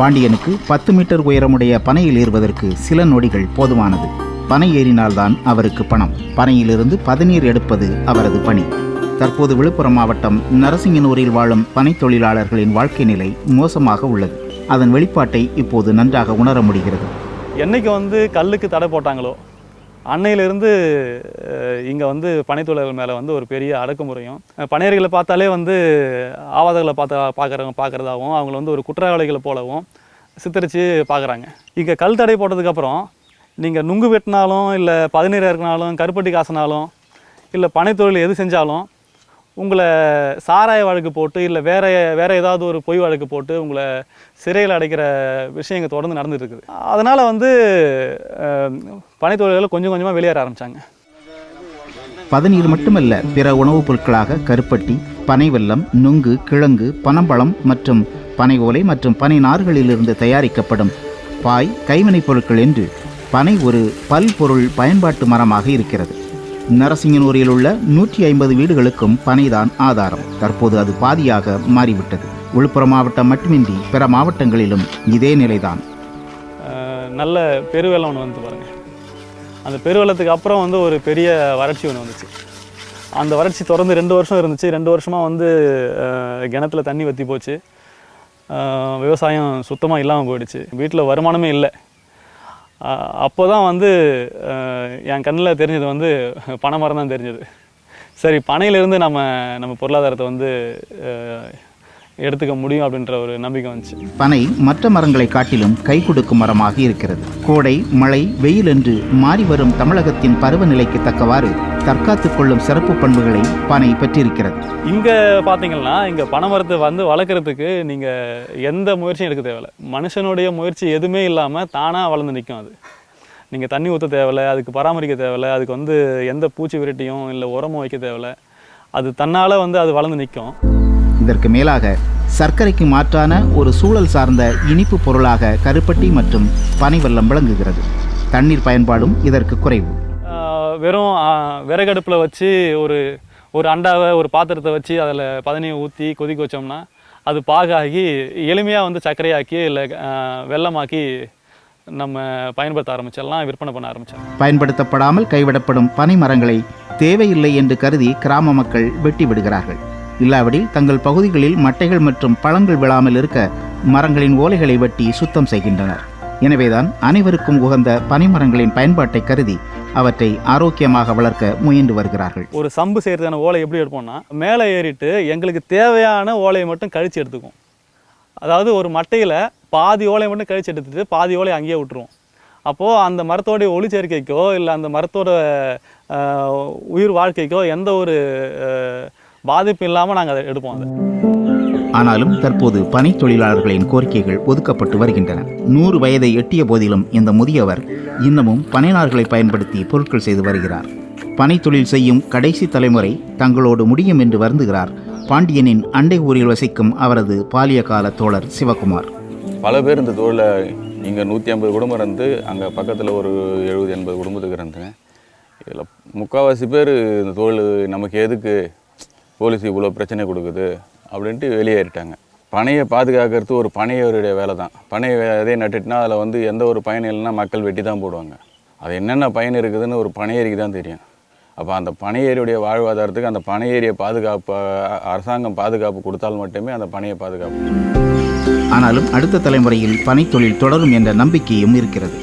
பாண்டியனுக்கு பத்து மீட்டர் உயரமுடைய பனையில் ஏறுவதற்கு சில நொடிகள் போதுமானது. பனை ஏறினால்தான் அவருக்கு பணம். பனையிலிருந்து பதநீர் எடுப்பது அவரது பணி. தற்போது விழுப்புரம் மாவட்டம் நரசிங்கனூரில் வாழும் பனை தொழிலாளர்களின் வாழ்க்கை நிலை மோசமாக உள்ளது. அதன் வெளிப்பாட்டை இப்போது நன்றாக உணர முடிகிறது. என்னைக்கு வந்து கல்லுக்கு தடை போட்டாங்களோ அன்னையிலிருந்து இங்கே வந்து பனைத்தொழில்கள் மேலே வந்து ஒரு பெரிய அடக்குமுறையும். பனையர்களை பார்த்தாலே வந்து ஆவாதங்களை பார்த்தா பார்க்குறவங்க பார்க்குறதாகவும் அவங்கள வந்து ஒரு குற்றவாளிகளை போலவும் சித்தரித்து பார்க்குறாங்க. இங்கே கல் தடை போட்டதுக்கப்புறம் நீங்கள் நுங்கு வெட்டினாலும் இல்லை பதினீர் இறக்குனாலும் கருப்பட்டி காசினாலும் இல்லை பனைத்தொழில் எது செஞ்சாலும் உங்களை சாராய வழக்கு போட்டு இல்லை வேற வேற ஏதாவது ஒரு பொய் வழக்கு போட்டு உங்களை சிறையில் அடைக்கிற விஷயங்கள் தொடர்ந்து நடந்துட்டு இருக்குது அதனால் வந்து அஹ், பனைத்தொழில்கள் கொஞ்சம் கொஞ்சமாக வெளியேற ஆரம்பித்தாங்க பதநீர் மட்டுமல்ல பிற உணவுப் பொருட்களாக கருப்பட்டி பனைவெல்லம் நுங்கு கிழங்கு பனம்பழம் மற்றும் பனை ஓலை மற்றும் பனை நார்களிலிருந்து தயாரிக்கப்படும் பாய் கைவினைப் பொருட்கள் என்று பனை ஒரு பல்பொருள் பயன்பாட்டு மரமாக இருக்கிறது. நரசிங்கனூரில் உள்ள நூற்றி ஐம்பது வீடுகளுக்கும் பனைதான் ஆதாரம். தற்போது அது பாதியாக மாறிவிட்டது. விழுப்புரம் மாவட்டம் மட்டுமின்றி பிற மாவட்டங்களிலும் இதே நிலைதான். நல்ல பெருவெள்ளம் ஒன்று வந்து பாருங்கள் அந்த பெருவெள்ளத்துக்கு அப்புறம் வந்து ஒரு பெரிய வறட்சி ஒன்று வந்துச்சு. அந்த வறட்சி தொடர்ந்து ரெண்டு வருஷம் இருந்துச்சு. ரெண்டு வருஷமாக வந்து கிணத்துல தண்ணி வற்றி போச்சு. விவசாயம் சுத்தமாக இல்லாமல் போயிடுச்சு. வீட்டில் வருமானமே இல்லை. அப்போ தான் வந்து என் கண்ணில் தெரிஞ்சது வந்து பனை மரம் தான் தெரிஞ்சது. சரி பனையிலேருந்து நம்ம நம்ம பொருளாதாரத்தை வந்து எடுத்துக்க முடியும் அப்படின்ற ஒரு நம்பிக்கை வந்துச்சு. பனை மற்ற மரங்களை காட்டிலும் கை கொடுக்கும் மரமாக இருக்கிறது. கோடை மழை வெயில் என்று மாறி வரும் தமிழகத்தின் பருவநிலைக்கு தக்கவாறு தற்காத்துக் கொள்ளும் சிறப்பு பண்புகளை பனை பெற்றிருக்கிறது. இங்கே பார்த்தீங்கன்னா இங்கே பனைமரத்தை வந்து வளர்க்குறதுக்கு நீங்கள் எந்த முயற்சியும் எடுக்க தேவையில்ல. மனுஷனுடைய முயற்சி எதுவுமே இல்லாமல் தானாக வளர்ந்து நிற்கும் அது. நீங்கள் தண்ணி ஊற்ற தேவையில்ல அதுக்கு பராமரிக்க தேவையில்ல அதுக்கு வந்து எந்த பூச்சி விரட்டியும் இல்லை உரமும் வைக்க தேவையில்ல. அது தன்னால் வந்து அது வளர்ந்து நிற்கும் இதற்கு மேலாக சர்க்கரைக்கு மாற்றான ஒரு சூழல் சார்ந்த இனிப்பு பொருளாக கருப்பட்டி மற்றும் பனை வெல்லம் விளங்குகிறது. தண்ணீர் பயன்பாடும் இதற்கு குறைவு. வெறும் விறகடுப்பில் வச்சு ஒரு ஒரு அண்டாவை ஒரு பாத்திரத்தை வச்சு அதில் பதனியை ஊற்றி கொதிக்க வச்சோம்னா அது பாகாகி எளிமையாக வந்து சர்க்கரையாக்கி இல்லை வெள்ளமாக்கி நம்ம பயன்படுத்த ஆரம்பிச்சிடலாம் விற்பனை பண்ண ஆரம்பித்தோம் பயன்படுத்தப்படாமல் கைவிடப்படும் பனை மரங்களை தேவையில்லை என்று கருதி கிராம மக்கள் வெட்டி விடுகிறார்கள். இல்லாவிடில் தங்கள் பகுதிகளில் மட்டைகள் மற்றும் பழங்கள் விழாமல் இருக்க மரங்களின் ஓலைகளை வெட்டி சுத்தம் செய்கின்றனர். எனவேதான் அனைவருக்கும் உகந்த பனைமரங்களின் பயன்பாட்டை கருதி அவற்றை ஆரோக்கியமாக வளர்க்க முயன்று வருகிறார்கள். ஒரு சம்பு செய்கிறதான ஓலை எப்படி எடுப்போம்னா மேலே ஏறிட்டு எங்களுக்கு தேவையான ஓலையை மட்டும் கழிச்சு எடுத்துக்கும் அதாவது ஒரு மட்டையில் பாதி ஓலையை மட்டும் கழிச்சு எடுத்துட்டு பாதி ஓலையை அங்கேயே விட்டுருவோம். அப்போது அந்த மரத்தோடைய ஒளிச்சேர்க்கைக்கோ இல்லை அந்த மரத்தோட உயிர் வாழ்க்கைக்கோ எந்த ஒரு பாதிப்பும் இல்லாமல் நாங்கள் அதை எடுப்போம் அதை. ஆனாலும் தற்போது பனை தொழிலாளர்களின் கோரிக்கைகள் ஒதுக்கப்பட்டு வருகின்றன. நூறு வயதை எட்டிய போதிலும் இந்த முதியவர் இன்னமும் பனைநார்களை பயன்படுத்தி பொருட்கள் செய்து வருகிறார். பனை தொழில் செய்யும் கடைசி தலைமுறை தங்களோடு முடியும் என்று வருந்துகிறார் பாண்டியனின் அண்டை ஊரில் வசிக்கும் அவரது பாலிய கால தோழர் சிவகுமார். பல பேர் இந்த தொழிலை இங்கே நூற்றி ஐம்பது குடும்பம் இருந்து அங்கே பக்கத்தில் ஒரு எழுபது எண்பது குடும்பத்துக்கு இருந்தேன் இதில் முக்கால்வாசி பேர் இந்த தொழில் நமக்கு எதுக்கு? போலீஸ் இவ்வளோ பிரச்சனை கொடுக்குது. அப்படின்ட்டு வெளியேறிட்டாங்க. பனையை பாதுகாக்கிறது ஒரு பனையருடைய வேலை தான் பனை அதே நட்டுட்டுனா அதில் வந்து எந்த ஒரு பயன் இல்லைன்னா மக்கள் வெட்டி தான் போடுவாங்க. அது என்னென்ன பயன் இருக்குதுன்னு ஒரு பனையேரிக்கு தான் தெரியும். அப்போ அந்த பனையேரியுடைய வாழ்வாதாரத்துக்கு அந்த பனையேரியை பாதுகாப்பு அரசாங்கம் பாதுகாப்பு கொடுத்தால் மட்டுமே அந்த பனையை பாதுகாப்பு. ஆனாலும் அடுத்த தலைமுறையில் பனை தொழில் தொடரும் என்ற நம்பிக்கையும் இருக்கிறது.